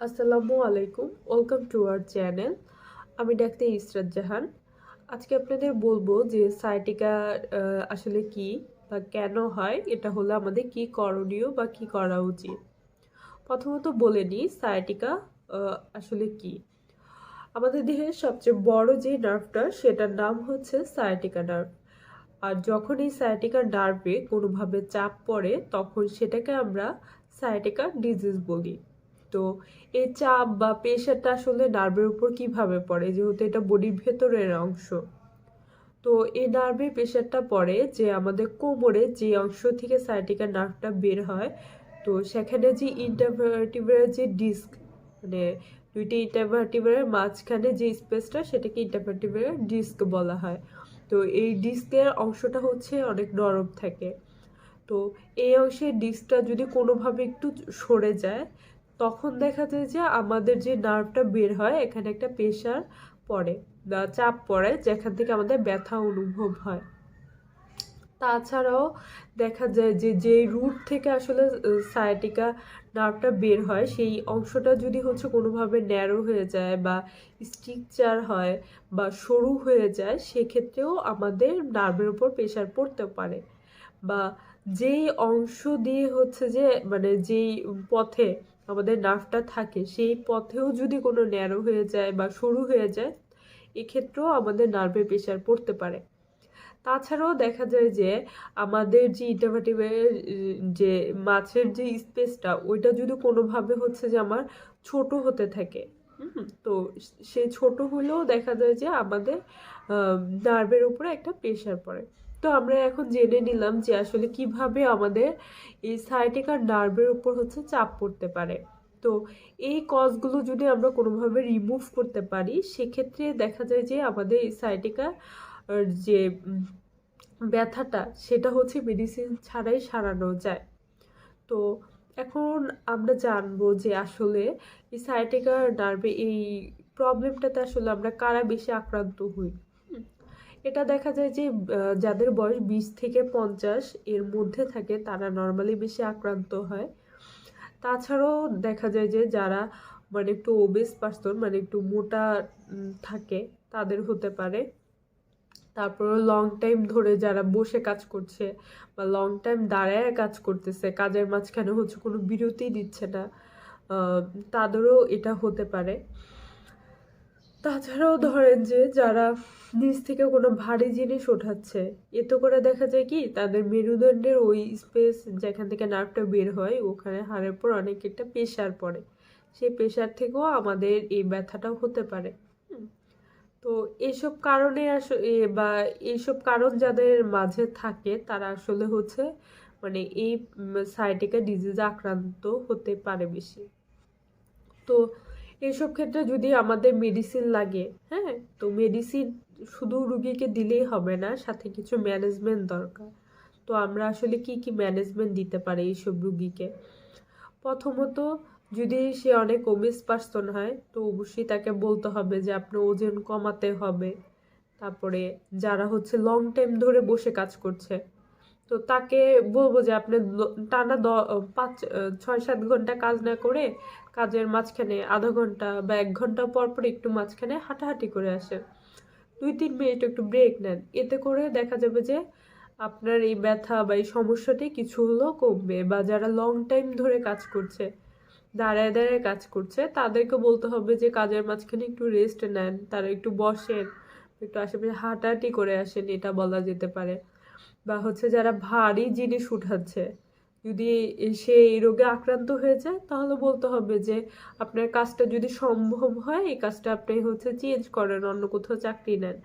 আসসালামু আলাইকুম welcome to our channel আমি ডাক্তার ইসরাত জাহান। আজকে আপনাদের বলব যে সাইটিকা আসলে কি বা কেন হয় এটা হলো আমাদের কি করণীয় বা কি করা উচিত। প্রথমত বলে নিই সাইটিকা আহ, আসলে কি? আমাদের দেহের সবচেয়ে বড় যে নার্ভটা সেটার নাম হচ্ছে সায়াটিকা নার্ভ আর যখন এই সায়াটিকা নার্ভে কোনোভাবে চাপ পড়ে তখন সেটাকে আমরা সায়াটিকা ডিজিজ বলি। তো এই চাপ বা প্রেশারটা আসলে নার্ভের উপর কীভাবে পড়ে? যেহেতু এটা বডির ভেতরের অংশ। তো এই নার্ভের প্রেশারটা পড়ে যে আমাদের কোমরে যে অংশ থেকে সায়াটিকা নার্ভটা বের হয়, তো সেখানে যে ইন্টারভার্টিব্রাল যে ডিস্ক মানে দুইটি ইন্টারভার্টিব্রালের মাঝখানে যে স্পেসটা সেটাকে ইন্টারভার্টিব্রাল ডিস্ক বলা হয়। তো এই ডিস্কের অংশটা হচ্ছে অনেক নরম থাকে। তো এই অংশের ডিস্কটা যদি কোনোভাবে একটু সরে যায় তখন দেখা যায় যে আমাদের যে নার্ভটা বের হয়, এখানে একটা প্রেশার পড়ে, বা চাপ পড়ে, যেখান থেকে আমাদের ব্যথা অনুভব হয়। তাছাড়াও দেখা যায় যে যে রুট থেকে আসলে সায়াটিকা নার্ভটা বের হয়, সেই অংশটা যদি হচ্ছে কোনোভাবে ন্যারো হয়ে যায়, বা স্ট্রিকচার হয়, বা সরু হয়ে যায়, সেক্ষেত্রেও আমাদের নার্ভের উপর প্রেশার পড়তে পারে। বা যেই অংশ দিয়ে হচ্ছে যে মানে যেই পথে আমাদের নার্ভটা থাকে, সেই পথেও যদি কোনো ন্যারো হয়ে যায় বা সরু হয়ে যায়, এক্ষেত্রেও আমাদের নার্ভে প্রেশার পড়তে পারে। তাছাড়াও দেখা যায় যে, আমাদের যে ইন্টারভার্টিভের যে মাছের যে স্পেসটা ওইটা যদি কোনোভাবে হচ্ছে যে আমার ছোট হতে থাকে তো সেই ছোট হলেও দেখা যায় যে আমাদের নার্ভের উপরে একটা প্রেশার পড়ে। তো আমরা এখন জেনে নিলাম যে আসলে কীভাবে আমাদের এই সাইটিকার নার্ভের উপর হচ্ছে চাপ পড়তে পারে। তো এই কজগুলো যদি আমরা কোনোভাবে রিমুভ করতে পারি, সেক্ষেত্রে দেখা যায় যে আমাদের এই সাইটিকা যে ব্যথাটা, সেটা হচ্ছে মেডিসিন ছাড়াই সারানো যায়। তো এখন আমরা জানব যে আসলে এই সায়াটিকা নার্ভে এই প্রবলেমটাতে আসলে আমরা কারা বেশি আক্রান্ত হই। এটা দেখা যায় যে যাদের বয়স বিশ থেকে পঞ্চাশ, এর মধ্যে থাকে তারা নর্মালি বেশি আক্রান্ত হয়। তাছাড়াও দেখা যায় যে, যারা মানে একটু ওবেস পার্সন মানে একটু মোটা থাকে, তাদের হতে পারে। তারপর লং টাইম ধরে যারা বসে কাজ করছে বা লং টাইম দাঁড়ায় কাজ করতেছে, কাজের মাঝখানে হচ্ছে কোনো বিরতি দিচ্ছে না তাদেরও এটা হতে পারে। তাছাড়াও ধরেন যে যারা নিচ থেকে কোনো ভারী জিনিস ওঠাচ্ছে, এতে করে দেখা যায় কি তাদের মেরুদণ্ডের ওই স্পেস যেখান থেকে নার্ভটা বের হয়, ওখানে হাড়ের পর অনেক একটা প্রেশার পড়ে। সেই প্রেশার থেকেও আমাদের এই ব্যথাটাও হতে পারে। তো এইসব কারণে আসলে বা এইসব কারণ যাদের মাঝে থাকে, তারা আসলে হচ্ছে মানে এই সাইটিকা ডিজিজে আক্রান্ত হতে পারে বেশি। তো এইসব ক্ষেত্রে যদি আমাদের মেডিসিন লাগে হ্যাঁ? তো মেডিসিন শুধু রুগীকে দিলেই হবে না, সাথে কিছু ম্যানেজমেন্ট দরকার। তো আমরা আসলে কি কি ম্যানেজমেন্ট দিতে পারি এইসব রুগীকে? প্রথমত, যদি সে অনেক ওবেস পার্সন হয়, তো অবশ্যই তাকে বলতে হবে যে আপনার ওজন কমাতে হবে। তারপরে যারা হচ্ছে লং টাইম ধরে বসে কাজ করছে, তো তাকে বলব যে আপনি টানা দ, পাঁচ, ছয়, সাত ঘণ্টা কাজ না করে কাজের মাঝখানে আধা ঘণ্টা বা এক ঘণ্টা পর পর একটু মাঝখানে হাঁটাহাঁটি করে আসেন দুই, তিন মিনিট একটু ব্রেক নেন। এতে করে দেখা যাবে যে আপনার এই ব্যথা বা এই সমস্যাটি কিছু হলেও কমবে বা যারা লং টাইম ধরে কাজ করছে, দাঁড়ায় দাঁড়ায় কাজ করছে, তাদেরকে বলতে হবে যে কাজের মাঝখানে একটু রেস্ট নেন, তারা একটু বসেন, একটু আশেপাশে হাঁটাহাঁটি করে আসেন, এটা বলা যেতে পারে। বা হচ্ছে যারা ভারী জিনিস উঠাচ্ছে যদি সে এই রোগে আক্রান্ত হয়ে যায় তাহলে বলতে হবে যে আপনার কাজটা যদি সম্ভব হয়, এই কাজটা আপনি হচ্ছে চেঞ্জ করেন, অন্য কোথাও চাকরি নেন।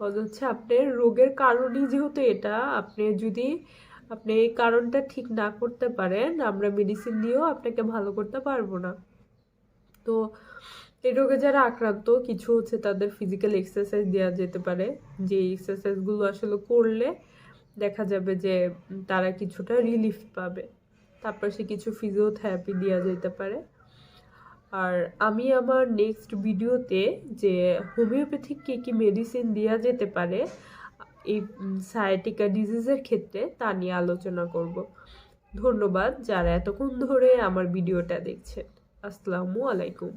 কারণ হচ্ছে আপনার রোগের কারণই যেহেতু এটা, আপনি যদি আপনি এই কারণটা ঠিক না করতে পারেন, আমরা মেডিসিন দিয়েও আপনাকে ভালো করতে পারব না। তো এই রোগে যারা আক্রান্ত, কিছু হচ্ছে তাদের ফিজিক্যাল এক্সারসাইজ দেওয়া যেতে পারে। যে এক্সারসাইজগুলো আসলে করলে দেখা যাবে যে তারা কিছুটা রিলিফ পাবে। তারপর সে কিছু ফিজিওথেরাপি দেওয়া যেতে পারে। আর আমি আমার নেক্সট ভিডিওতে যে হোমিওপ্যাথিক কী কী মেডিসিন দেওয়া যেতে পারে, এই সায়াটিকা ডিজিজের ক্ষেত্রে তা নিয়ে আলোচনা করব। ধন্যবাদ যারা এতক্ষণ ধরে আমার ভিডিওটা দেখছেন। আসসালামু আলাইকুম।